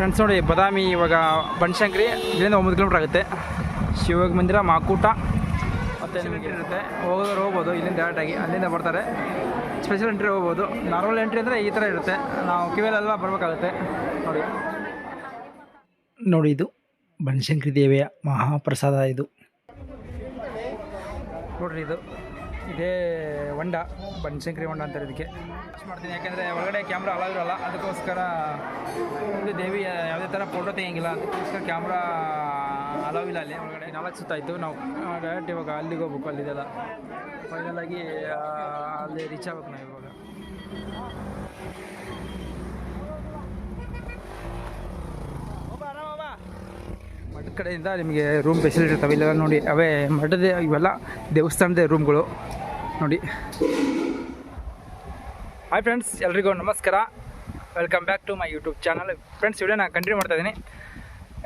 Friends ನೋಡಿ ಬದಾಮಿ ಇವಾಗ ಬನಶಂಕರಿ ಇಲ್ಲಿಂದ ಒಂಬತ್ತು ಕಿಲೋಮೀಟ್ರ್ ಆಗುತ್ತೆ. ಶಿವಗ ಮಂದಿರ ಮಾಕೂಟ ಮತ್ತೆ ನಿಮಗೆ ಇರುತ್ತೆ. ಹೋಗೋರು ಹೋಗ್ಬೋದು ಇಲ್ಲಿಂದ ಡೈರೆಕ್ಟಾಗಿ ಅಲ್ಲಿಂದ ಬರ್ತಾರೆ. ಸ್ಪೆಷಲ್ ಎಂಟ್ರಿ ಹೋಗ್ಬೋದು. ನಾರ್ಮಲ್ ಎಂಟ್ರಿ ಅಂದರೆ ಈ ಥರ ಇರುತ್ತೆ. ನಾವು ಕಿವಿಯಲ್ಲೆಲ್ಲ ಬರಬೇಕಾಗುತ್ತೆ. ನೋಡಿ. ನೋಡಿ ಇದು ಬನಶಂಕರಿ ದೇವಿಯ ಮಹಾಪ್ರಸಾದ ಇದು. ನೋಡ್ರಿ ಇದು. ಇದೇ ಹೊಂಡ, ಬನಶಂಕರಿ ಹೊಂಡ ಅಂತಾರೆ ಇದಕ್ಕೆ ಮಾಡ್ತೀನಿ, ಯಾಕೆಂದರೆ ಒಳಗಡೆ ಕ್ಯಾಮ್ರಾ ಅಲೌ ಇರಲ್ಲ, ಅದಕ್ಕೋಸ್ಕರ ಒಂದು ದೇವಿ ಯಾವುದೇ ಥರ ಫೋಟೋ ತೆಗಿಯಂಗಿಲ್ಲ, ಅದಕ್ಕೋಸ್ಕರ ಕ್ಯಾಮ್ರಾ ಇಲ್ಲ ಅಲ್ಲಿ ಒಳಗಡೆ. ನಾಲ್ಕು ಸುತ್ತಾಯಿತು ನಾವು ಡೈರೆಕ್ಟ್ ಇವಾಗ ಅಲ್ಲಿಗೆ ಹೋಗ್ಬೇಕು, ಅಲ್ಲಿದೆಲ್ಲ. ಫೈನಲ್ ಆಗಿ ಅಲ್ಲಿ ರೀಚ್ ಆಗ್ಬೇಕು ನಾವು ಇವಾಗ. ಮಠದ ಕಡೆಯಿಂದ ನಿಮಗೆ ರೂಮ್ ಫೆಸಿಲಿಟಿ ಇರ್ತವೆ, ಇಲ್ಲೆಲ್ಲ ನೋಡಿ, ಅವೇ ಮಠದ ಇವೆಲ್ಲ ದೇವಸ್ಥಾನದ ರೂಮ್ಗಳು ನೋಡಿ. ಹಾಯ್ ಫ್ರೆಂಡ್ಸ್ ಎಲ್ರಿಗೂ ನಮಸ್ಕಾರ. Welcome back to my YouTube channel friends ವಿಡಿಯೋನ ಕಂಟಿನ್ಯೂ ಮಾಡ್ತಾ ಇದ್ದೀನಿ.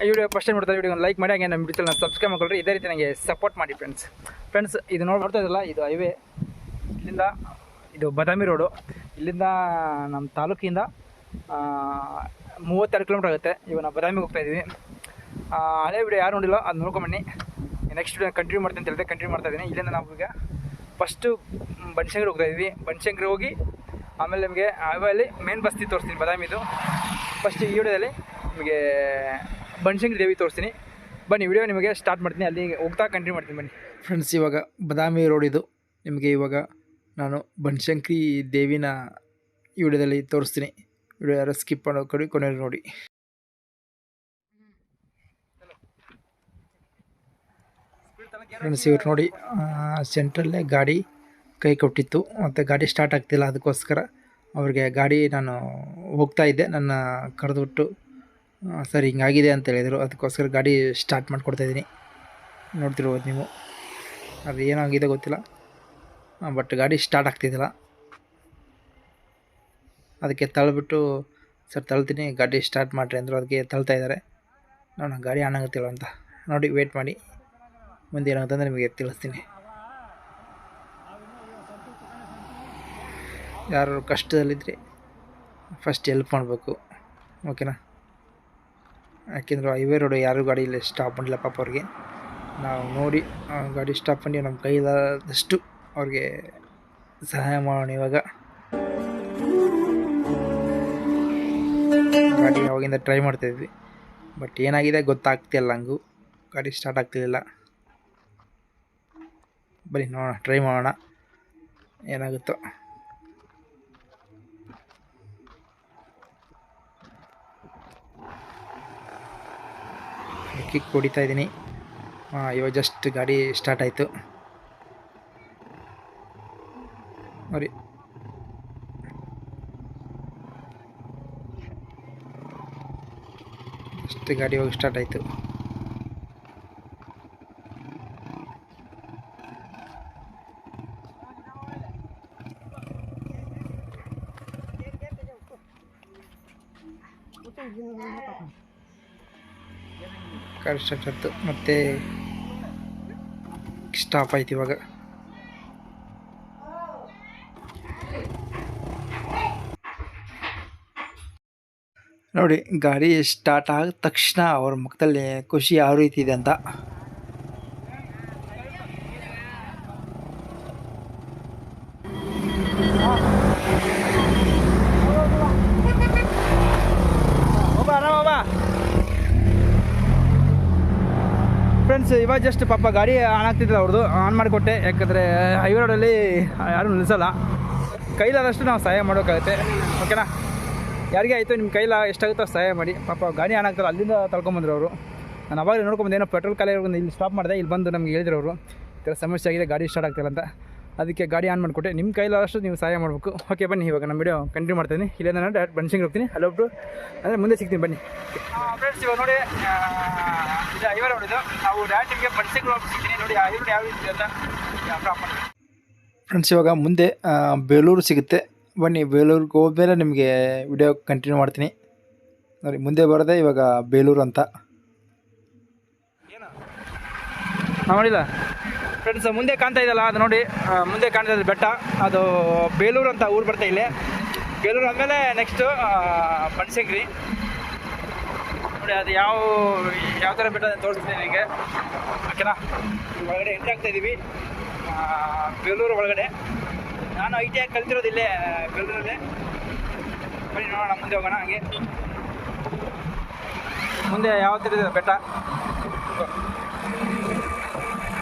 ಈ ವಿಡಿಯೋ ಫಸ್ಟ್ ಟೈಮ್ ನೋಡ್ತಾ ವಿಡಿಯೋ ಲೈಕ್ ಮಾಡಿ, ಹಾಗೆ ನಮ್ಮ ಯೂಟ್ಯೂಬ್ ಸಬ್ಸ್ಕ್ರೈಬ್ ಮಾಡ್ಕೊಳ್ರಿ. ಇದೇ ರೀತಿ ನನಗೆ ಸಪೋರ್ಟ್ ಮಾಡಿ ಫ್ರೆಂಡ್ಸ್ ಫ್ರೆಂಡ್ಸ್ ಇದು ನೋಡಿ ನೋಡ್ತಾ ಇದ್ದಲ್ಲ ಇದು ಹೈವೇ ಇಲ್ಲಿಂದ ಇದು ಬದಾಮಿ ರೋಡು ಇಲ್ಲಿಂದ ನಮ್ಮ ತಾಲೂಕಿಂದ ಮೂವತ್ತೆರಡು ಕಿಲೋಮೀಟರ್ ಆಗುತ್ತೆ. ಇವಾಗ ನಾವು ಬದಾಮಿಗೆ ಹೋಗ್ತಾ ಇದ್ದೀವಿ. ಹಳೆ ವಿಡಿಯೋ ಯಾರು ನೋಡಿಲ್ಲ, ಅದು ನೋಡ್ಕೊಂಬನ್ನಿ ನೆಕ್ಸ್ಟ್ ವಿಡಿಯೋ ಕಂಟಿನ್ಯೂ ಮಾಡ್ತೀನಿ ಅಂತ ಹೇಳಿದೆ ಕಂಟಿನ್ಯೂ ಮಾಡ್ತಾ ಇದ್ದೀನಿ. ಇಲ್ಲಿಂದ ನಾವು ಈಗ ಫಸ್ಟು ಬನಶಂಕರಿ ಹೋಗ್ತಾ ಇದ್ವಿ. ಬನಶಂಕರಿ ಹೋಗಿ ಆಮೇಲೆ ನಿಮಗೆ ಅಲ್ಲಿ ಮೇನ್ ಬಸ್ತಿ ತೋರಿಸ್ತೀನಿ, ಬದಾಮಿದು. ಫಸ್ಟ್ ಈ ವಿಡಿಯೋದಲ್ಲಿ ನಿಮಗೆ ಬನಶಂಕರಿ ದೇವಿ ತೋರಿಸ್ತೀನಿ. ಬನ್ನಿ, ವಿಡಿಯೋ ನಿಮಗೆ ಸ್ಟಾರ್ಟ್ ಮಾಡ್ತೀನಿ. ಅಲ್ಲಿ ಹೋಗ್ತಾ ಕಂಟಿನ್ಯೂ ಮಾಡ್ತೀನಿ, ಬನ್ನಿ. ಫ್ರೆಂಡ್ಸ್ ಇವಾಗ ಬದಾಮಿ ರೋಡ್ ಇದು. ನಿಮಗೆ ಇವಾಗ ನಾನು ಬನಶಂಕರಿ ದೇವಿನ ಈ ವಿಡಿಯೋದಲ್ಲಿ ತೋರಿಸ್ತೀನಿ. ವಿಡಿಯೋ ಯಾರು ಸ್ಕಿಪ್ ಮಾಡೋ ಕಡೆ ಕೊನೆಯಲ್ಲಿ ನೋಡಿ. ಫ್ರೆಂಡ್ಸ್, ಇವ್ರು ನೋಡಿ ಸೆಂಟ್ರಲ್ಲೇ ಗಾಡಿ ಕೈ ಕೊಟ್ಟಿತ್ತು. ಮತ್ತು ಗಾಡಿ ಸ್ಟಾರ್ಟ್ ಆಗ್ತಿಲ್ಲ ಅದಕ್ಕೋಸ್ಕರ ಅವ್ರಿಗೆ ಗಾಡಿ ನಾನು ಹೋಗ್ತಾ ಇದ್ದೆ. ನನ್ನ ಕರೆದುಬಿಟ್ಟು ಸರ್, ಹಿಂಗಾಗಿದೆ ಅಂತ ಹೇಳಿದರು. ಅದಕ್ಕೋಸ್ಕರ ಗಾಡಿ ಸ್ಟಾರ್ಟ್ ಮಾಡಿಕೊಡ್ತಾ ಇದ್ದೀನಿ. ನೋಡ್ತಿರ್ಬೋದು ನೀವು. ಅದು ಏನಾಗಿದೆ ಗೊತ್ತಿಲ್ಲ. ಬಟ್ ಗಾಡಿ ಸ್ಟಾರ್ಟ್ ಆಗ್ತಿದ್ದಿಲ್ಲ. ಅದಕ್ಕೆ ತಳ್ಬಿಟ್ಟು, ಸರ್, ತಳ್ತೀನಿ. ಗಾಡಿ ಸ್ಟಾರ್ಟ್ ಮಾಡಿರಿ ಅಂದರು. ಅದಕ್ಕೆ ತಳ್ತಾ ಇದ್ದಾರೆ. ನಾನು ಗಾಡಿ ಆನ್ ಆಗುತ್ತಿಲ್ಲ ಅಂತ. ನೋಡಿ ವೇಟ್ ಮಾಡಿ. ಮುಂದೆ ಏನಾಗುತ್ತಂದ್ರೆ ನಿಮಗೆ ತಿಳಿಸ್ತೀನಿ. ಯಾರು ಕಷ್ಟದಲ್ಲಿದ್ದರೆ ಫಸ್ಟ್ ಹೆಲ್ಪ್ ಮಾಡಬೇಕು. ಓಕೆನಾ ಯಾಕೆಂದ್ರೆ ಹೈವೇ ರೋಡು ಯಾರು ಗಾಡಿ ಇಲ್ಲಿ ಸ್ಟಾಪ್ ಮಾಡಿಲ್ಲ ಪಾಪ ಅವ್ರಿಗೆ. ನಾವು ನೋಡಿ ಗಾಡಿ ಸ್ಟಾಪ್ ಮಾಡಿ ನಮ್ಮ ಕೈಲಾದಷ್ಟು ಅವ್ರಿಗೆ ಸಹಾಯ ಮಾಡೋಣ ಇವಾಗ. ಗಾಡಿ ಅವಾಗಿಂದ ಟ್ರೈ ಮಾಡ್ತಾಯಿದ್ವಿ ಬಟ್ ಏನಾಗಿದೆ ಗೊತ್ತಾಗ್ತಿಲ್ಲ ಹಂಗೂ. ಗಾಡಿ ಸ್ಟಾರ್ಟ್ ಆಗ್ತಿರಲಿಲ್ಲ. ಬನ್ನಿ, ನೋಡೋಣ ಟ್ರೈ ಮಾಡೋಣ. ಏನಾಗುತ್ತೋ. ಕಿಕ್ ಹೊಡಿತಾ ಇದ್ದೀನಿ. ಹಾಂ ಇವಾಗ ಜಸ್ಟ್ ಗಾಡಿ ಸ್ಟಾರ್ಟ್ ಆಯಿತು. ನೋಡಿ. ಜಸ್ಟ್ ಗಾಡಿ ಇವಾಗ ಸ್ಟಾರ್ಟ್ ಆಯಿತು. ಗಾಡಿ ಸ್ಟಾರ್ಟ್ ಆಯಿತು ಮತ್ತೆ ಸ್ಟಾಪ್ ಆಯ್ತು ಇವಾಗ. ನೋಡಿ, ಗಾಡಿ ಸ್ಟಾರ್ಟ್ ಆದ ತಕ್ಷಣ ಅವ್ರ ಮುಖದಲ್ಲಿ ಖುಷಿ ಯಾವ ರೀತಿ ಇದೆ ಅಂತ. ಫ್ರೆಂಡ್ಸ್ ಇವಾಗ ಜಸ್ಟ್ ಪಾಪ ಗಾಡಿ ಆನ್ ಆಗ್ತಿದ್ದಿಲ್ಲ ಅವ್ರದ್ದು ಆನ್ ಮಾಡಿಕೊಟ್ಟೆ. ಯಾಕಂದರೆ ಹೈವೇ ರೋಡಲ್ಲಿ ಯಾರೂ ನಿಲ್ಲಿಸಲ್ಲ ಕೈಲಾದಷ್ಟು ನಾವು ಸಹಾಯ ಮಾಡೋಕ್ಕಾಗುತ್ತೆ ಓಕೆನಾ ಯಾರಿಗೆ ಆಯಿತು ನಿಮ್ಮ ಕೈಲ ಎಷ್ಟಾಗುತ್ತೋ ಸಹಾಯ ಮಾಡಿ. ಪಾಪ ಗಾಡಿ ಆನ್ ಆಗ್ತಾರೆ ಅಲ್ಲಿಂದ ತಳ್ಕೊಂಬಂದ್ರು ಅವರು. ನಾನು ಅವಾಗ ನೋಡ್ಕೊಂಬಂದು ಏನೋ ಪೆಟ್ರೋಲ್ ಖಾಲಿ ಇಲ್ಲಿ ಸ್ಟಾಪ್ ಮಾಡಿದೆ, ಇಲ್ಲಿ ಬಂದು ನಮ್ಗೆ ಹೇಳಿದ್ರು ಅವರು. ಈ ಥರ ಸಮಸ್ಯೆ ಆಗಿದೆ, ಗಾಡಿ ಸ್ಟಾರ್ಟ್ ಆಗ್ತಿಲ್ಲ ಅಂತ. ಅದಕ್ಕೆ ಗಾಡಿ ಆನ್ ಮಾಡಿಕೊಟ್ಟೆ. ನಿಮ್ಮ ಕೈಲಾದಷ್ಟು ನೀವು ಸಹಾಯ ಮಾಡಬೇಕು. ಓಕೆ ಬನ್ನಿ ಇವಾಗ ನಮ್ಮ ವಿಡಿಯೋ ಕಂಟಿನ್ಯೂ ಮಾಡ್ತೀನಿ. ಇಲ್ಲಿಂದ ನಾನು ಡೈರೆಕ್ಟ್ ಬನ್ಸಿಂಗ್ ಹೋಗ್ತೀನಿ. ಅಲ್ಲಿ ಒಬ್ಬರು ಅಂದರೆ ಮುಂದೆ ಸಿಗ್ತೀನಿ ಬನ್ನಿ. ಫ್ರೆಂಡ್ಸ್ ಇವಾಗ ನೋಡಿ ಇದು ಐವರ್ ಹೊಡಿದು ನಾವು ಡೈರೆಕ್ಟ್ ನಿಮಗೆ ಬನ್ಸಿಂಗ್ ಹೋಗ್ತೀನಿ ನೋಡಿ ಐವರು ಯಾವ ರೀತಿ ಅಂತ ಫ್ರೆಂಡ್ಸ್ ಇವಾಗ ಮುಂದೆ ಬೇಲೂರು ಸಿಗುತ್ತೆ. ಬನ್ನಿ ಬೇಲೂರಿಗೆ ಹೋದ್ಮೇಲೆ ನಿಮಗೆ ವಿಡಿಯೋ ಕಂಟಿನ್ಯೂ ಮಾಡ್ತೀನಿ. ನೋಡಿ ಮುಂದೆ ಬರೋದೇ ಇವಾಗ ಬೇಲೂರು ಅಂತ. ಹಾಂ ನೋಡಿಲ್ಲ ಫ್ರೆಂಡ್ಸ್ ಮುಂದೆ ಕಾಣ್ತಾ ಇದೆಯಲ್ಲ, ಅದು ನೋಡಿ ಮುಂದೆ ಕಾಣ್ತಾ ಇದೆ ಬೆಟ್ಟ. ಅದು ಬೇಲೂರು ಅಂತ ಊರು ಬರ್ತಾ ಇಲ್ಲಿ. ಬೇಲೂರು ಆದಮೇಲೆ ನೆಕ್ಸ್ಟು ಬನಶಂಕರಿ. ನೋಡಿ, ಅದು ಯಾವ ಯಾವ ಥರ ಬೆಟ್ಟ ತೋರಿಸ್ತೀನಿ ನಿಮಗೆ. ಓಕೆನಾ ಒಳಗಡೆ ಎಂಟ್ರಿ ಆಗ್ತಾ ಇದ್ದೀವಿ ಬೇಲೂರು ಒಳಗಡೆ. ನಾನು ಐ ಟಿ ಐ ಕಲ್ತಿರೋದು ಇಲ್ಲೇ, ಬೇಲೂರಲ್ಲೇ. ಬನ್ನಿ ನೋಡೋಣ, ಮುಂದೆ ಹೋಗೋಣ, ಹಾಗೆ. ಮುಂದೆ ಯಾವ ಥರ ಇದೆ ಬೆಟ್ಟ?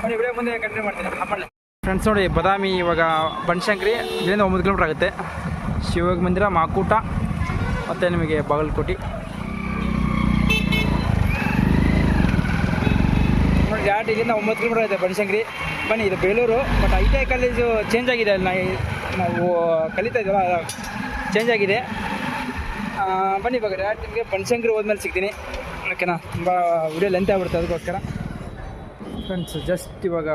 ಬಿಡಿ ಮುಂದೆ ಕಂಟಿನ್ಯೂ ಮಾಡ್ತೀನಿ. ಫ್ರೆಂಡ್ಸ್ ನೋಡಿ, ಬದಾಮಿ ಇವಾಗ ಬನಶಂಕರಿ. ಇಲ್ಲಿಂದ ಒಂಬತ್ತು ಕಿಲೋಮೀಟ್ರ್ ಆಗುತ್ತೆ. ಶಿವಯೋಗ ಮಂದಿರ, ಮಾಕೂಟ, ಮತ್ತು ನಿಮಗೆ ಬಾಗಲಕೋಟೆ. ನೋಡಿ ಡಾಟ್ ಇಲ್ಲಿಂದ ಒಂಬತ್ತು ಕಿಲೋಮೀಟರ್ ಆಗುತ್ತೆ ಬನಶಂಕರಿ. ಬನ್ನಿ, ಇದು Belur but I T I college change ಆಗಿದೆ ಅಲ್ಲಿ. ನಾವು ಕಲಿತಾ ಇದ್ದೀವಲ್ಲ ಚೇಂಜ್ ಆಗಿದೆ. ಬನ್ನಿ, ಇವಾಗ ಡಾಟ್ ನಿಮಗೆ ಬನಶಂಕರಿ ಹೋದ್ಮೇಲೆ ಸಿಗ್ತೀನಿ. ಓಕೆನಾ? ತುಂಬ ವಿಡಿಯೋ ಲೆಂತ್ ಆಗ್ಬಿಡುತ್ತೆ, ಅದಕ್ಕೋಸ್ಕರ. ಫ್ರೆಂಡ್ಸ್ ಜಸ್ಟ್ ಇವಾಗ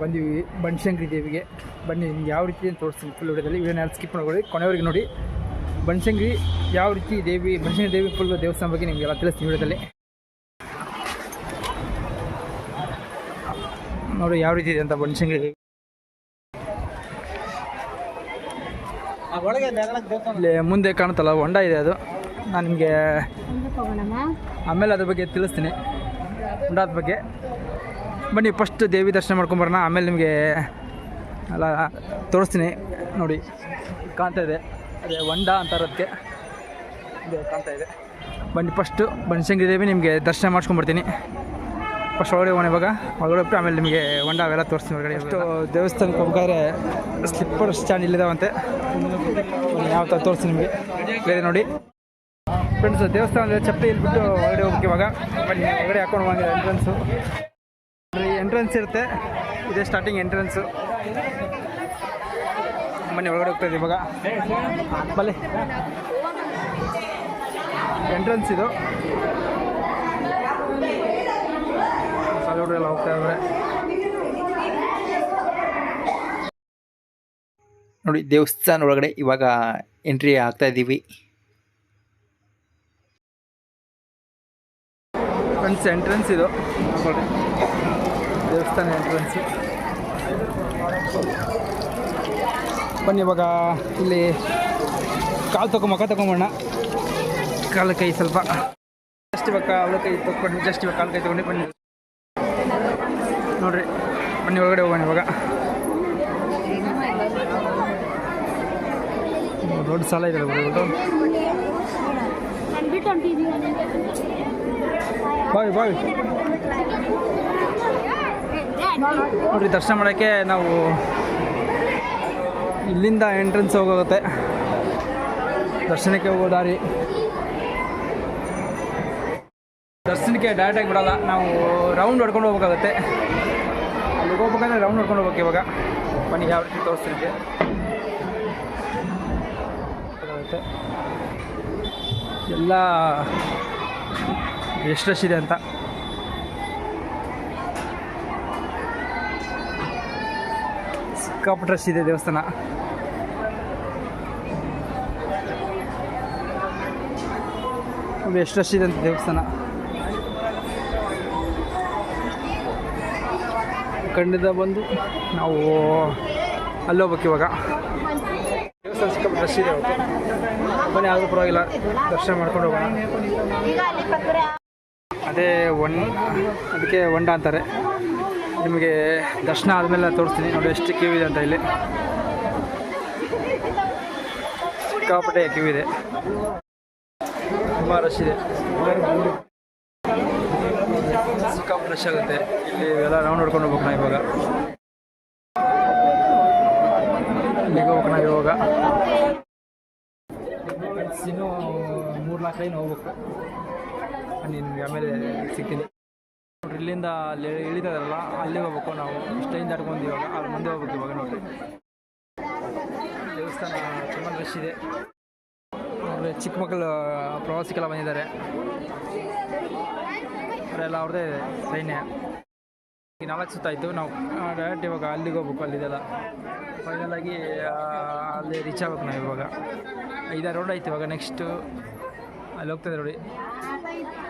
ಬಂದಿವಿ ಬನಶಂಕರಿ ದೇವಿಗೆ. ಬನ್ನಿ ನಿಮ್ಗೆ ಯಾವ ರೀತಿ ಅಂತ ತೋರಿಸ್ತೀನಿ ಫುಲ್ ವಿಡಿಯೋದಲ್ಲಿ. ವಿಡಿಯೋನ ನಾನು ಸ್ಕಿಪ್ ಮಾಡ್ಕೊಳ್ಳಿ ಕೊನೆವರೆಗೆ ನೋಡಿ. ಬನಶಂಕರಿ ಯಾವ ರೀತಿ ದೇವಿ ಬನಶಂಕರಿ ದೇವಿ ಫುಲ್ ದೇವಸ್ಥಾನ ಬಗ್ಗೆ ನಿಮಗೆಲ್ಲ ತಿಳಿಸ್ತೀನಿ ವಿಡಿಯೋದಲ್ಲಿ. ನೋಡಿ ಯಾವ ರೀತಿ ಇದೆ ಅಂತ ಬನಶಂಕರಿ ದೇವಿ. ಇಲ್ಲಿ ಮುಂದೆ ಕಾಣುತ್ತಲ್ಲ ಹೊಂಡ ಇದೆ ಅದು. ನಾನು ನಿಮಗೆ ಆಮೇಲೆ ಅದ್ರ ಬಗ್ಗೆ ತಿಳಿಸ್ತೀನಿ. ಹೊಂಡದ ಬಗ್ಗೆ. ಬನ್ನಿ ಫಸ್ಟ್ ದೇವಿ ದರ್ಶನ ಮಾಡ್ಕೊಂಬರೋಣ ಆಮೇಲೆ ನಿಮಗೆ ಅಲ್ಲ ತೋರಿಸ್ತೀನಿ. ನೋಡಿ ಕಾಣ್ತಾ ಇದೆ. ಅದೇ ಹೊಂಡ ಅಂತಾರದಕ್ಕೆ ಇದೆ ಕಾಣ್ತಾ ಇದೆ. ಬನ್ನಿ ಫಸ್ಟು ಬನಶಂಕರಿ ದೇವಿ ನಿಮಗೆ ದರ್ಶನ ಮಾಡಿಸ್ಕೊಂಬರ್ತೀನಿ ಫಸ್ಟ್ ಒಳಗಡೆ ಹೋಗೋಣ ಇವಾಗ. ಒಳಗಡೆ ಹೋಗ್ಬಿಟ್ಟು ಆಮೇಲೆ ನಿಮಗೆ ಹೊಂಡ ಅವೆಲ್ಲ ತೋರಿಸ್ತೀನಿ ಒಳಗಡೆ ಇಷ್ಟು ದೇವಸ್ಥಾನಕ್ಕೆ ಹೋಗ್ಬೇಕಾದ್ರೆ ಸ್ಲಿಪ್ಪರ್ ಸ್ಟ್ಯಾಂಡ್ ಇಲ್ಲಿದಾವಂತೆ ಯಾವ ಥರ ತೋರಿಸ್ತೀನಿ ನಿಮಗೆ. ಬೇರೆ ನೋಡಿ. ಫ್ರೆಂಡ್ಸ್ ದೇವಸ್ಥಾನದ ಚಪ್ಪಲಿ ಇಲ್ಬಿಟ್ಟು ಒಳಗಡೆ ಹೋಗ್ಬೇಕು ಇವಾಗ. ಬನ್ನಿ ಒಳಗಡೆ ಹಾಕೊಂಡು ಬಂದಿದೆ ಎಂಟ್ರೆನ್ಸು ಎಂಟ್ರೆನ್ಸ್ ಇರುತ್ತೆ. ಇದೇ ಸ್ಟಾರ್ಟಿಂಗ್ ಎಂಟ್ರೆನ್ಸು ಮನೆ ಒಳಗಡೆ ಹೋಗ್ತಾ ಇದ್ದೀವಿ ಇವಾಗ. ಬಲ್ಲಿ ಎಂಟ್ರೆನ್ಸ್ ಇದು. ಎಲ್ಲ ಹೋಗ್ತಾ ಇದ್ದಾರೆ ನೋಡಿ, ದೇವಸ್ಥಾನ ಒಳಗಡೆ ಇವಾಗ ಎಂಟ್ರಿ ಆಗ್ತಾ ಇದ್ದೀವಿ. ಫ್ರೆಂಡ್ಸ್ ಎಂಟ್ರೆನ್ಸ್ ಇದು. ದೇವಸ್ಥಾನ ಎಂಟ್ರೆನ್ಸ್ ಬನ್ನಿ ಇವಾಗ ಇಲ್ಲಿ ಕಾಲು ತಗೊಂಬ ಮುಖ ತಗೊಂಬೋಣ ಕಾಲು ಕೈ ಸ್ವಲ್ಪ. ಜಸ್ಟ್ ಇವಾಗ ಅವಳ ಕೈ ತಗೊಂಡು ಜಸ್ಟ್ ಇವಾಗ ಕಾಲು ಕೈ ತಗೊಂಡು ಬನ್ನಿ. ನೋಡ್ರಿ ಬನ್ನಿ ಒಳಗಡೆ ಹೋಗೋಣ ಇವಾಗ. ದೊಡ್ಡ ಸಾಲ ಇದೆ ಬಿಟ್ಟು ಬಾಯ್ ಬಾಯ್. ನೋಡ್ರಿ, ದರ್ಶನ ಮಾಡೋಕ್ಕೆ ನಾವು ಇಲ್ಲಿಂದ ಎಂಟ್ರೆನ್ಸ್ ಹೋಗೋಗುತ್ತೆ. ದರ್ಶನಕ್ಕೆ ಹೋಗೋ ದಾರಿ. ದರ್ಶನಕ್ಕೆ ಡೈರೆಕ್ಟಾಗಿ ಬಿಡೋಲ್ಲ, ನಾವು ರೌಂಡ್ ಹೊಡ್ಕೊಂಡು ಹೋಗ್ಬೇಕಾಗುತ್ತೆ. ಅಲ್ಲಿಗೆ ಹೋಗ್ಬೇಕಂದ್ರೆ ರೌಂಡ್ ಹೊಡ್ಕೊಂಡು ಹೋಗ್ಬೇಕು ಇವಾಗ. ಬನ್ನಿ, ಯಾವ ರೀತಿ ತೋರಿಸ್ತಿದ್ದೆ ಎಲ್ಲ ಎಷ್ಟು ಇದೆ ಅಂತ. ಸಿಕ್ಕಾಪಟ್ಟೆ ರಶ್ ಇದೆ ದೇವಸ್ಥಾನ. ಎಷ್ಟು ರಶ್ ಇದೆ ಅಂತ ದೇವಸ್ಥಾನ. ಖಂಡಿತ ಬಂದು ನಾವು ಅಲ್ಲಿ ಹೋಗ್ಬೇಕು ಇವಾಗ. ದೇವಸ್ಥಾನ ಸಿಕ್ಕಾಪಟ್ಟೆ ರಶ್ ಇದೆ ಬನ್ನಿ ಆದರೂ ಪರವಾಗಿಲ್ಲ ದರ್ಶನ ಮಾಡ್ಕೊಂಡು ಹೋಗೋಣ. ಅದೇ ಒನ್ ಅದಕ್ಕೆ ಹೊಂಡ ಅಂತಾರೆ. ನಿಮಗೆ ದರ್ಶನ ಆದಮೇಲೆ ತೋರಿಸ್ತೀನಿ. ನೋಡಿ ಎಷ್ಟು ಕ್ಯೂ ಇದೆ ಅಂತ ಇಲ್ಲಿ. ಸಿಕ್ಕಾಪಟ್ಟೆ ಕ್ಯೂ ಇದೆ. ತುಂಬ ರಶ್ ಇದೆ. ಸಿಕ್ಕಾಪಟ್ಟೆ ರಶ್ ಆಗುತ್ತೆ. ಇಲ್ಲಿ ಎಲ್ಲ ರೌಂಡ್ ಹೊಡ್ಕೊಂಡು ಹೋಗ್ಬೇಕು ನಾವು ಇವಾಗ. ಇಲ್ಲಿಗೆ ಹೋಗ್ಬೇಕು ಇವಾಗ. ಇನ್ನೂ ಮೂರು ನಾಲ್ಕು ಲೈನ್ ಹೋಗ್ಬೇಕು ನಿಮ್ಗೆ ಆಮೇಲೆ ಸಿಗ್ತೀನಿ. ನೋಡ್ರಿ ಇಲ್ಲಿಂದ ಅಲ್ಲಿ ಇಳಿದಾರಲ್ಲ ಅಲ್ಲಿ ಹೋಗ್ಬೇಕು ನಾವು. ಇಷ್ಟೈನ್ ದಾಟ್ಕೊಂಡು ಇವಾಗ ಅಲ್ಲಿ ಮುಂದೆ ಹೋಗ್ಬೇಕು ಇವಾಗ ನೋಡ್ರಿ. ದೇವಸ್ಥಾನ ತುಂಬ ರಶ್ ಇದೆ. ನೋಡ್ರಿ, ಚಿಕ್ಕ ಮಕ್ಕಳು ಪ್ರವಾಸಿಗೆಲ್ಲ ಬಂದಿದ್ದಾರೆ. ಅವರೆಲ್ಲ ಅವ್ರದ್ದೇ ಇದೆ ಸೈನ್ಯ ನಾಲ್ಕು ಸುತ್ತ ಆಯಿತು. ನಾವು ಡೈರೆಕ್ಟ್ ಇವಾಗ ಅಲ್ಲಿಗೆ ಹೋಗ್ಬೇಕು, ಅಲ್ಲಿದೆಲ್ಲ. ಫೈನಲ್ ಆಗಿ ಅಲ್ಲಿ ರೀಚ್ ಆಗ್ಬೇಕು ನಾವು ಇವಾಗ. ಐದಾರು ರೋಡ್ ಆಯ್ತು ಇವಾಗ ನೆಕ್ಸ್ಟು ಅಲ್ಲಿ ಹೋಗ್ತದೆ ನೋಡಿ.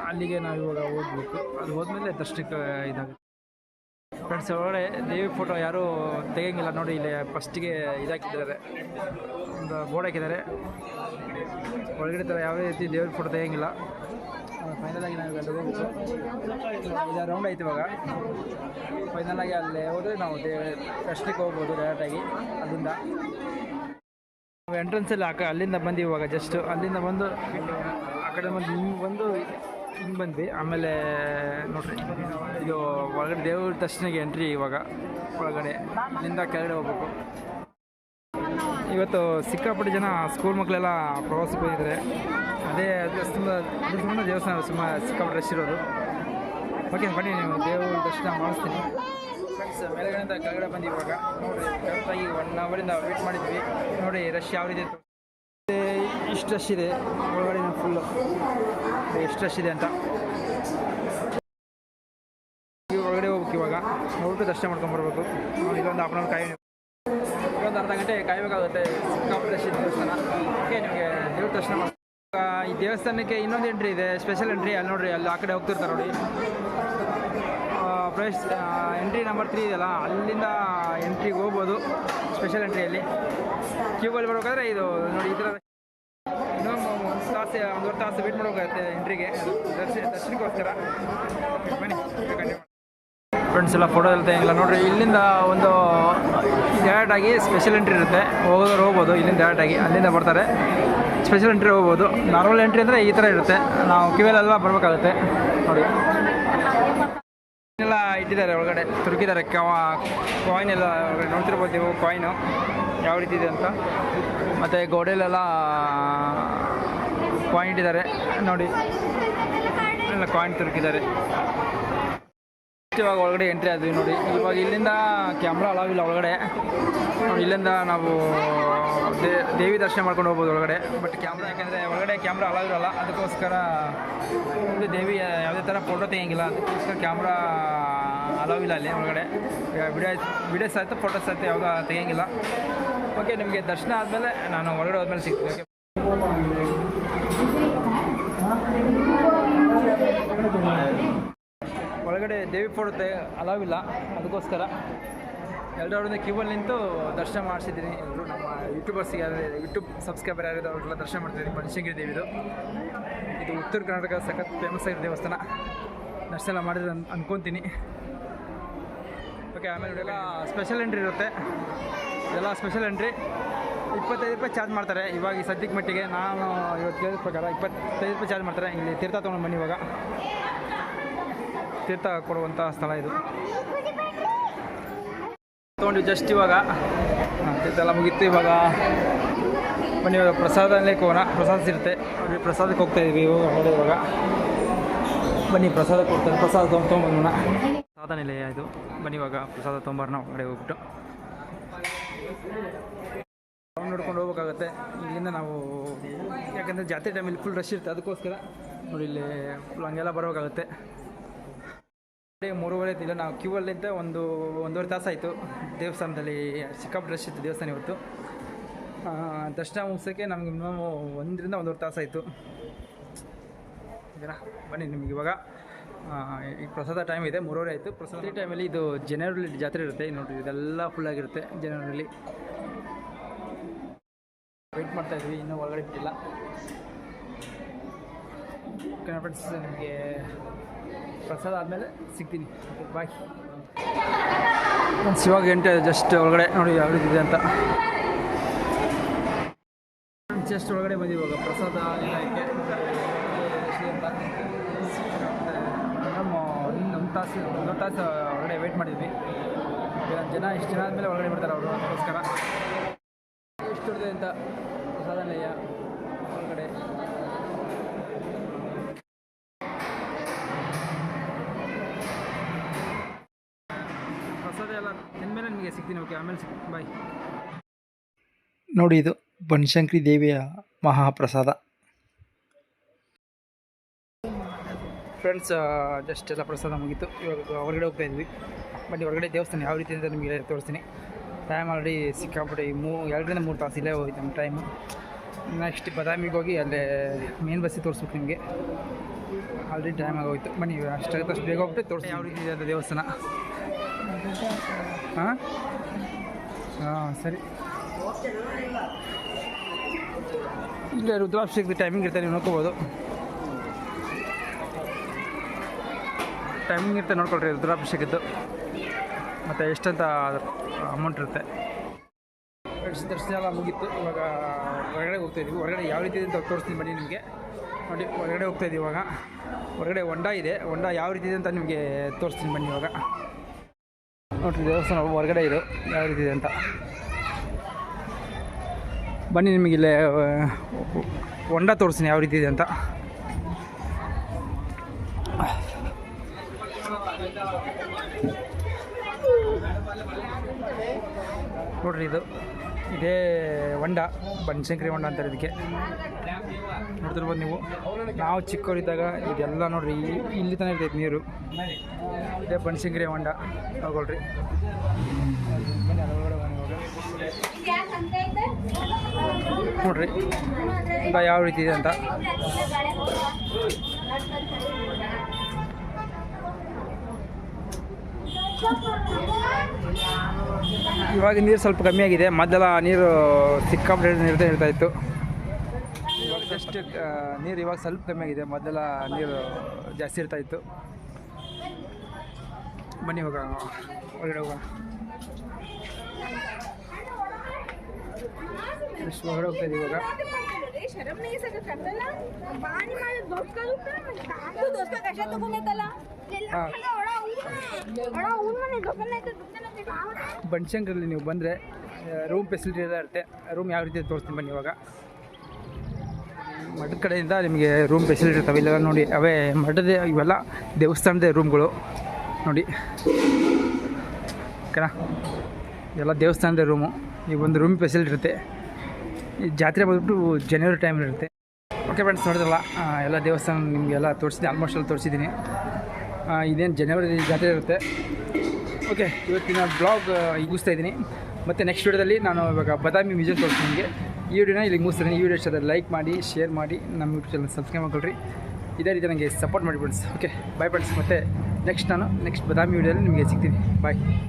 ಅಲ್ಲಿಗೆ ನಾವು ಇವಾಗ ಹೋಗ್ಬೇಕು. ಅಲ್ಲಿ ಹೋದ್ಮೇಲೆ ದರ್ಶನಕ್ಕೆ ಇದಾಗುತ್ತೆ. ಫ್ರೆಂಡ್ಸ್ ಒಳಗಡೆ ದೇವಿ ಫೋಟೋ ಯಾರೂ ತೆಗಿಯಂಗಿಲ್ಲ. ನೋಡಿ, ಇಲ್ಲಿ ಫಸ್ಟಿಗೆ ಇದಾಕಿದ್ದಾರೆ. ಒಂದು ಬೋರ್ಡ್ ಹಾಕಿದ್ದಾರೆ. ಒಳಗಡೆ ಥರ ಯಾವುದೇ ರೀತಿ ದೇವ್ರ ಫೋಟೋ ತೆಗಿಯಂಗಿಲ್ಲ. ಫೈನಲ್ ಆಗಿ ನಾವು ಅಲ್ಲಿ ಹೋಗ್ಬೇಕು. ಇದು ರೌಂಡ್ ಐತೆ ಇವಾಗ. ಫೈನಲ್ ಆಗಿ ಅಲ್ಲಿ ಹೋದರೆ ನಾವು ದೇ, ದರ್ಶನಕ್ಕೆ ಹೋಗ್ಬೋದು ಡೈರೆಕ್ಟಾಗಿ ಅಲ್ಲಿಂದ. ಎಂಟ್ರೆನ್ಸಲ್ಲಿ ಆ ಕ, ಅಲ್ಲಿಂದ ಬಂದು ಇವಾಗ ಜಸ್ಟ್ ಅಲ್ಲಿಂದ ಬಂದು, ಆ ಕಡೆ ಬಂದು ಹಿಂಗೆ ಬಂದು ಹಿಂಗೆ ಬಂದ್ವಿ. ಆಮೇಲೆ ನೋಡ್ರಿ, ಇದು ಒಳಗಡೆ ದೇವ್ರ ದರ್ಶನಕ್ಕೆ ಎಂಟ್ರಿ ಇವಾಗ. ಒಳಗಡೆ, ಇಲ್ಲಿಂದ ಕೆಳಗಡೆ ಹೋಗ್ಬೇಕು. ಇವತ್ತು ಸಿಕ್ಕಾಪಟ್ಟೆ ಜನ ಸ್ಕೂಲ್ ಮಕ್ಕಳೆಲ್ಲ ಪ್ರವಾಸಕ್ಕೆ ಹೋಗಿದ್ದಾರೆ ಅದೇ ತುಂಬ ಸಂಬಂಧ ದೇವಸ್ಥಾನ ಸುಮ್ಮ ಸಿಕ್ಕಾಪಟ್ಟೆ ರಶ್ ಇರೋದು. ಓಕೆ ಬನ್ನಿ, ನೀವು ದೇವ್ರ ದರ್ಶನ ಮಾಡಿಸ್ತೀನಿ. ಫ್ರೆಂಡ್ಸ್ ಮೇಲೆಗಡೆಯಿಂದ ಕೆಳಗಡೆ ಬಂದು ಇವಾಗ. ನೋಡಿ ಕರೆಕ್ಟಾಗಿ ಒನ್ ಅವರಿಂದ ವೇಟ್ ಮಾಡಿದ್ವಿ. ನೋಡಿ ರಶ್ ಯಾವ ರೀತಿ ಇಷ್ಟು ರಶ್ ಇದೆ ಒಳಗಡೆ ಫುಲ್ಲು ಎಷ್ಟು ರಶ್ ಇದೆ ಅಂತ. ಒಳಗಡೆ ಹೋಗ್ಬೇಕು ಇವಾಗ. ನೋಡ್ಬಿಟ್ಟು ದರ್ಶನ ಮಾಡ್ಕೊಂಬರ್ಬೇಕು ನೋಡಿ ಇಲ್ಲೊಂದು ಹಾಫ್ ಅವರ್ ಕಾಯಿ ಇಲ್ಲೊಂದು ಅರ್ಧ ಗಂಟೆ ಕಾಯಬೇಕಾಗುತ್ತೆ ದೇವಸ್ಥಾನ ಓಕೆ ನಿಮಗೆ ದೇವ್ರ ದರ್ಶನ ಮಾಡಿ ಈ ದೇವಸ್ಥಾನಕ್ಕೆ ಇನ್ನೊಂದು ಎಂಟ್ರಿ ಇದೆ ಸ್ಪೆಷಲ್ ಎಂಟ್ರಿ ಅಲ್ಲಿ ನೋಡ್ರಿ, ಅಲ್ಲಿ ಆ ಕಡೆ ಹೋಗ್ತಿರ್ತಾರೆ ನೋಡಿ. ಪ್ರೈಸ್ ಎಂಟ್ರಿ ನಂಬರ್ ತ್ರೀ ಇದೆಯಲ್ಲ, ಅಲ್ಲಿಂದ ಎಂಟ್ರಿಗೆ ಹೋಗ್ಬೋದು ಸ್ಪೆಷಲ್ ಎಂಟ್ರಿಯಲ್ಲಿ ಕ್ಯೂಬಲ್ಲಿ ಬರ್ಬೇಕಾದ್ರೆ ಇದು ನೋಡಿ, ಈ ಥರ ತಾಸು, ಒಂದೂವರೆ ತಾಸು ವೇಟ್ ಮಾಡಬೇಕಾಗುತ್ತೆ ಎಂಟ್ರಿಗೆ ದರ್ಶನ ದರ್ಶನಕ್ಕೋಸ್ಕರ ಬನ್ನಿ ಫ್ರೆಂಡ್ಸ್ ಎಲ್ಲ ಫೋಟೋ ಎಲ್ಲ ತೆಗಿಲ್ಲ ನೋಡ್ರಿ, ಇಲ್ಲಿಂದ ಒಂದು ಡೈರೆಕ್ಟಾಗಿ ಸ್ಪೆಷಲ್ ಎಂಟ್ರಿ ಇರುತ್ತೆ. ಹೋಗೋದವ್ರು ಹೋಗ್ಬೋದು, ಇಲ್ಲಿಂದ ಡೈರೆಕ್ಟಾಗಿ ಅಲ್ಲಿಂದ ಬರ್ತಾರೆ. ಸ್ಪೆಷಲ್ ಎಂಟ್ರಿ ಹೋಗ್ಬೋದು. ನಾರ್ಮಲ್ ಎಂಟ್ರಿ ಅಂದರೆ ಈ ಥರ ಇರುತ್ತೆ. ನಾವು ಕಿವಿಯಲ್ಲೆಲ್ಲ ಬರಬೇಕಾಗುತ್ತೆ. ನೋಡಿ. ಎಲ್ಲ ಇಟ್ಟಿದ್ದಾರೆ ಒಳಗಡೆ. ತುರುಕಿದ್ದಾರೆ. ಕಾಯಿನ್ ಎಲ್ಲ ಒಳಗಡೆ ನೋಡ್ತಿರ್ಬೋದು ನೀವು ಕಾಯಿನು ಯಾವ ರೀತಿ ಇದೆ ಅಂತ. ಮತ್ತು ಗೋಡೆಲೆಲ್ಲ ಕಾಯಿನ್ ಇದ್ದಾರೆ. ನೋಡಿ. ಎಲ್ಲ ಕಾಯಿನ್ ತಿರುಗಿದ್ದಾರೆ. ಇವಾಗ ಒಳಗಡೆ ಎಂಟ್ರಿ ಆದ್ವಿ ನೋಡಿ. ಇವಾಗ ಇಲ್ಲಿಂದ ಕ್ಯಾಮ್ರಾ ಅಲಾವಿಲ್ಲ ಒಳಗಡೆ. ಇಲ್ಲಿಂದ ನಾವು ದೇವಿ ದರ್ಶನ ಮಾಡ್ಕೊಂಡು ಹೋಗ್ಬೋದು ಒಳಗಡೆ. ಬಟ್ ಕ್ಯಾಮ್ರಾ ಯಾಕೆಂದರೆ ಒಳಗಡೆ ಕ್ಯಾಮ್ರಾ ಅಲಾವಿರಲ್ಲ ಅದಕ್ಕೋಸ್ಕರ ಇಲ್ಲಿ ದೇವಿ ಯಾವುದೇ ಥರ ಫೋಟೋ ತೆಗಿಯಂಗಿಲ್ಲ. ಅದಕ್ಕೋಸ್ಕರ ಕ್ಯಾಮ್ರಾ ಅಲಾವಿಲ್ಲ ಅಲ್ಲಿ ಒಳಗಡೆ. ವಿಡಿಯೋ ವಿಡಿಯೋಸ್ ಸಹಿತ ಫೋಟೋಸ್ ಸಹಿತ ಯಾವುದೋ ತೆಗಿಯಂಗಿಲ್ಲ. ಓಕೆ ನಿಮಗೆ ದರ್ಶನ ಆದಮೇಲೆ ನಾನು ಹೊರಗಡೆ ಹೋದ್ಮೇಲೆ ಸಿಗ್ತೀನಿ. ಓಕೆ ಒಳಗಡೆ ದೇವಿ ಫೋಟೋ ತೆ ಅಲಾವಿಲ್ಲ ಅದಕ್ಕೋಸ್ಕರ ಎಲ್ಲರೊಂದು ಕ್ಯೂಬಲ್ಲಿ ನಿಂತು ದರ್ಶನ ಮಾಡಿಸಿದ್ದೀನಿ. ಎಲ್ಲರೂ ನಮ್ಮ ಯೂಟ್ಯೂಬರ್ಸ್ಗೆ ಯಾರು ಯೂಟ್ಯೂಬ್ ಸಬ್ಸ್ಕ್ರೈಬರ್ ಯಾರಿದ್ದಾರೆ ಅವ್ರಿಗೆಲ್ಲ ದರ್ಶನ ಮಾಡ್ತಿದ್ದೀನಿ ಬನಶಂಕರಿ ದೇವಿದು. ಇದು ಉತ್ತರ ಕರ್ನಾಟಕ ಸಖತ್ ಫೇಮಸ್ ಆಗಿರೋ ದೇವಸ್ಥಾನ. ದರ್ಶನ ಮಾಡಿದ್ರೆ ಅನ್, ಅನ್ಕೊತೀನಿ. ಓಕೆ ಆಮೇಲೆ ಇವೆಲ್ಲ ಸ್ಪೆಷಲ್ ಎಂಟ್ರಿ ಇರುತ್ತೆ. ಇದೆಲ್ಲ ಸ್ಪೆಷಲ್ ಎಂಟ್ರಿ ಇಪ್ಪತ್ತೈದು ರೂಪಾಯಿ ಚಾರ್ಜ್ ಮಾಡ್ತಾರೆ. ಇವಾಗ ಸದ್ಯಕ್ಕೆ ಮಟ್ಟಿಗೆ ನಾನು ಇವತ್ತು ಕೇಳಿದ ಪ್ರಕಾರ ಇಪ್ಪತ್ತೈದು ರೂಪಾಯಿ ಚಾರ್ಜ್ ಮಾಡ್ತಾರೆ. ಇಲ್ಲಿ ತೀರ್ಥ ತೊಗೊಂಡು ಬನ್ನಿ ಇವಾಗ. ತೀರ್ಥ ಕೊಡುವಂಥ ಸ್ಥಳ ಇದು. ತೊಗೊಂಡು ಜಸ್ಟ್ ಇವಾಗ. ತೀರ್ಥ ಎಲ್ಲ ಮುಗೀತು ಇವಾಗ. ಬನ್ನಿ ಇವಾಗ ಪ್ರಸಾದಲ್ಲೇ ಹೋಗೋಣ ಪ್ರಸಾದ ಸಿಗುತ್ತೆ. ಅಲ್ಲಿ ಪ್ರಸಾದಕ್ಕೆ ಹೋಗ್ತಾ ಇದೀವಿ ಇವಾಗ ಇವಾಗ. ಬನ್ನಿ, ಪ್ರಸಾದ ಕೊಡ್ತಾರೆ. ಪ್ರಸಾದ ತೊಗೊಂಡು ತೊಗೊಂಬಂದ ಪ್ರಸಾದ ನಿಲಯ ಇದು. ಬನ್ನಿ ಇವಾಗ ಪ್ರಸಾದ ತೊಗೊಂಬರೋಣ ಹೊರಗಡೆ ಹೋಗ್ಬಿಟ್ಟು. ರೌಂಡ್ ನೋಡ್ಕೊಂಡು ಹೋಗ್ಬೇಕಾಗತ್ತೆ. ಇಲ್ಲಿಂದ ನಾವು ಯಾಕಂದರೆ ಜಾತ್ರೆ ಟೈಮಲ್ಲಿ ಫುಲ್ ರಶ್ ಇರುತ್ತೆ. ಅದಕ್ಕೋಸ್ಕರ ನೋಡಿ ಇಲ್ಲಿ ಫುಲ್ ಹಂಗೆಲ್ಲ ಬರಬೇಕಾಗುತ್ತೆ ಮೂರುವರೆ ಇಲ್ಲ ನಾವು ಕ್ಯೂ ಅಲ್ಲಿಂದ ಒಂದು ಒಂದೂವರೆ ತಾಸಾಯಿತು ದೇವಸ್ಥಾನದಲ್ಲಿ ಸಿಕ್ಕಾಪ್ ರಶ್ ಇತ್ತು ದೇವಸ್ಥಾನ ಇವತ್ತು. ದರ್ಶನ ಮುಗಿಸೋಕ್ಕೆ ನಮಗೆ ಮಿನಿಮಮ್ ಒಂದರಿಂದ ಒಂದೂವರೆ ತಾಸಾಯಿತು ಇದರ? ಬನ್ನಿ ನಿಮ್ಗೆ ಇವಾಗ. ಈಗ ಪ್ರಸಾದ ಟೈಮ್ ಇದೆ. ಮೂರುವರೆ ಆಯಿತು. ಪ್ರಸಾದ ಟೈಮಲ್ಲಿ ಇದು ಜನವರಿ ಜಾತ್ರೆ ಇರುತ್ತೆ. ನೋಡಿರಿ, ಇದೆಲ್ಲ ಫುಲ್ ಆಗಿರುತ್ತೆ ಜನವರಿಲಿ ವೆಯ್ಟ್ ಮಾಡ್ತಾ ಇದ್ವಿ, ಇನ್ನೂ ಒಳಗಡೆ ಬಿಟ್ಟಿಲ್ಲ. ಫ್ರೆಂಡ್ಸ್ ನಿಮಗೆ ಪ್ರಸಾದ ಆದಮೇಲೆ ಸಿಗ್ತೀನಿ. ಬಾಯ್ ಇವಾಗ ಎಂಟು ಜಸ್ಟ್ ಒಳಗಡೆ ನೋಡಿ ಯಾವ ಇದೆ ಅಂತ. ಜಸ್ಟ್ ಒಳಗಡೆ ಬಂದು ಇವಾಗ. ಪ್ರಸಾದ ನಿಲಯಕ್ಕೆ ನಮ್ಮ ಒಂದು ತಾಸು ಒಂದು ತಾಸು ಒಳಗಡೆ ವೆಯ್ಟ್ ಮಾಡಿದ್ವಿ. ಜನ ಇಷ್ಟು ಜನ ಆದಮೇಲೆ ಒಳಗಡೆ ಬಿಡ್ತಾರೆ ಅವರು. ಅದಕ್ಕೋಸ್ಕರ. ಎಷ್ಟು ದೊಡ್ಡದೆ ಅಂತ ಪ್ರಸಾದ ಎಲ್ಲ ನಿನ್ಮೇಲೆ ನಿಮಗೆ ಸಿಗ್ತೀನಿ. ಓಕೆ ಆಮೇಲೆ ಸಿಗ್ತೀನಿ. ಬಾಯ್ ನೋಡಿ ಇದು ಬನಶಂಕರಿ ದೇವಿಯ ಮಹಾಪ್ರಸಾದ. ಫ್ರೆಂಡ್ಸ್ ಜಸ್ಟ್ ಎಲ್ಲ ಪ್ರಸಾದ ಮುಗೀತು. ಇವಾಗ ಹೊರಗಡೆ ಹೋಗ್ತಾ ಇದ್ವಿ. ಬನ್ನಿ ಹೊರಗಡೆ ದೇವಸ್ಥಾನ ಯಾವ ರೀತಿ ಅಂತ ನಿಮಗೆ ತೋರಿಸ್ತೀನಿ. ಟೈಮ್ ಆಲ್ರೆಡಿ ಸಿಕ್ಕಾಪಟ್ಟೆ ಈ ಮೂ ಎರಡರಿಂದ ಮೂರು ತಾಸು ಇಲ್ಲೇ ಹೋಯ್ತು ನಮ್ಮ ಟೈಮು ನೆಕ್ಸ್ಟ್ ಬದಾಮಿಗೆ ಹೋಗಿ ಅಲ್ಲೇ ಮೇನ್ ಬಸ್ಸಿಗೆ ತೋರಿಸ್ಬೇಕು ನಿಮಗೆ. ಆಲ್ರೆಡಿ ಟೈಮ್ ಆಗೋಯ್ತು. ಬನ್ನಿ ಅಷ್ಟು ಅಷ್ಟು ಬೇಗ ಹೋಗ್ಬಿಟ್ಟು ತೋರಿಸಿ ಯಾವ ರೀತಿ ಇದೆ ದೇವಸ್ಥಾನ? ಹಾಂ? ಹಾಂ ಸರಿ. ಇಲ್ಲೇ ರುದ್ರಾಭಿಷೇಕದ ಟೈಮಿಂಗ್ ಇರ್ತಾರೆ ನೀವು ನೋಡ್ಕೋಬೋದು. ಟೈಮಿಂಗ್ ಇರ್ತಾರೆ ನೋಡ್ಕೊಳ್ರಿ ರುದ್ರಾಭಿಷೇಕದ್ದು. ಮತ್ತು ಎಷ್ಟಂತ ಅಮೌಂಟ್ ಇರುತ್ತೆ. ದರ್ಶನ ಎಲ್ಲ ಮುಗೀತು. ಇವಾಗ ಹೊರಗಡೆ ಹೋಗ್ತಾ ಇದ್ದೀವಿ ಹೊರಗಡೆ ಯಾವ ರೀತಿ ಇದೆ ಅಂತ ತೋರಿಸ್ತೀನಿ ಬನ್ನಿ ನಿಮಗೆ. ನೋಡಿ ಹೊರಗಡೆ ಹೋಗ್ತಾ ಇದ್ದೀವಿ ಇವಾಗ. ಹೊರಗಡೆ ಹೊಂಡ ಇದೆ. ಹೊಂಡ ಯಾವ ರೀತಿ ಇದೆ ಅಂತ ನಿಮಗೆ ತೋರಿಸ್ತೀನಿ ಬನ್ನಿ ಇವಾಗ. ನೋಡಿರಿ ದೇವಸ್ಥಾನ ಹೊರಗಡೆ ಇದು. ಯಾವ ರೀತಿ ಇದೆ ಅಂತ. ಬನ್ನಿ ನಿಮಗೆ ಇಲ್ಲೇ ಆ, ಹೊಂಡ ತೋರಿಸ್ತೀನಿ ಯಾವ ರೀತಿ ಇದೆ ಅಂತ. ನೋಡ್ರಿ ಇದು. ಇದೇ ಹೊಂಡ, ಬನಶಂಕರಿ ಹೊಂಡ ಅಂತಾರೆ ಇದಕ್ಕೆ. ನೋಡ್ತಿರ್ಬೋದು ನೀವು. ನಾವು ಚಿಕ್ಕವರಿದ್ದಾಗ ಇದೆಲ್ಲ ನೋಡ್ರಿ ಇಲ್ಲಿ ತಾನೇ ಇರ್ತೈತೆ ನೀರು. ಇದೇ ಬನಶಂಕರಿ ಹೊಂಡ. ಇವಾಗ. ನೋಡ್ರಿ ಯಾವ ರೀತಿ ಇದೆ ಅಂತ. ಇವಾಗ ನೀರು ಸ್ವಲ್ಪ ಕಮ್ಮಿ ಆಗಿದೆ. ಮೊದಲೆಲ್ಲ ನೀರು ಸಿಕ್ಕಾಪಟ್ಟೆ ನೀರು ಹೇಳ್ತಾ ಇತ್ತು. ಇವಾಗ ಜಸ್ಟ್ ನೀರು ಇವಾಗ ಸ್ವಲ್ಪ ಕಮ್ಮಿ ಆಗಿದೆ. ಮೊದಲ ನೀರು ಜಾಸ್ತಿ ಇರ್ತಾ ಇತ್ತು. ಬನ್ನಿ ಇವಾಗ ಹೊರಗಡೆ ಹೋಗೋಣ. ಹೊರಡೋಗ್ತಾ ಹೋಗ್ತಾ ಇವಾಗ. ಹಾಂ. ಬನಶಂಕರಲ್ಲಿ ನೀವು ಬಂದರೆ ರೂಮ್ ಫೆಸಿಲಿಟಿ ಎಲ್ಲ ಇರುತ್ತೆ. ರೂಮ್ ಯಾವ ರೀತಿ ತೋರಿಸ್ತೀನಿ ಬನ್ನಿ ಇವಾಗ. ಮಠದ ಕಡೆಯಿಂದ ನಿಮಗೆ ರೂಮ್ ಫೆಸಿಲಿಟಿ ಇರ್ತವೆ. ಇಲ್ಲೆಲ್ಲ ನೋಡಿ, ಅವೇ ಮಠದ ಇವೆಲ್ಲ ದೇವಸ್ಥಾನದ ರೂಮ್ಗಳು ನೋಡಿ. ಓಕೆನಾ? ಎಲ್ಲ ದೇವಸ್ಥಾನದ ರೂಮು ಈಗ ಒಂದು ರೂಮ್ ಫೆಸಿಲಿಟಿ ಇರುತ್ತೆ. ಜಾತ್ರೆ ಬಂದುಬಿಟ್ಟು ಜನವರಿ ಟೈಮಲ್ಲಿ ಇರುತ್ತೆ. ಓಕೆ ಫ್ರೆಂಡ್ಸ್ ನೋಡಿದ್ರಲ್ಲ ಎಲ್ಲ ದೇವಸ್ಥಾನ ನಿಮಗೆಲ್ಲ ತೋರಿಸಿದೆ ಆಲ್ಮೋಸ್ಟ್ ಅಲ್ಲಿ ತೋರಿಸಿದ್ದೀನಿ. ಇದೇನು ಜನವರಿ ಜಾತ್ರೆ ಇರುತ್ತೆ. ಓಕೆ ಇವತ್ತಿನ ಬ್ಲಾಗ್ ಮುಗಿಸ್ತಾ ಇದ್ದೀನಿ. ಮತ್ತು ನೆಕ್ಸ್ಟ್ ವಿಡಿಯೋದಲ್ಲಿ ನಾನು ಇವಾಗ ಬದಾಮಿ ಮ್ಯೂಸಿಯಂ ತೋರಿಸ್ತೀನಿ ನಿಮಗೆ. ಈ ವಿಡಿಯೋನ ಇಲ್ಲಿ ಮುಗಿಸ್ತೀನಿ ಈ ವಿಡಿಯೋ ಇಷ್ಟ ಲೈಕ್ ಮಾಡಿ ಶೇರ್ ಮಾಡಿ, ನಮ್ಮ ಯೂಟ್ಯೂಬ್ ಚಾನಲ್ ಸಬ್ಸ್ಕ್ರೈಬ್ ಮಾಡ್ಕೊಳ್ರಿ. ಇದೇ ರೀತಿ ನನಗೆ ಸಪೋರ್ಟ್ ಮಾಡಿ ಫ್ರೆಂಡ್ಸ್ ಓಕೆ ಬಾಯ್ ಫ್ರೆಂಡ್ಸ್ ಮತ್ತು ನೆಕ್ಸ್ಟ್ ನಾನು ನೆಕ್ಸ್ಟ್ ಬದಾಮಿ ವಿಡಿಯೋದಲ್ಲಿ ನಿಮಗೆ ಸಿಗ್ತೀನಿ. ಬಾಯ್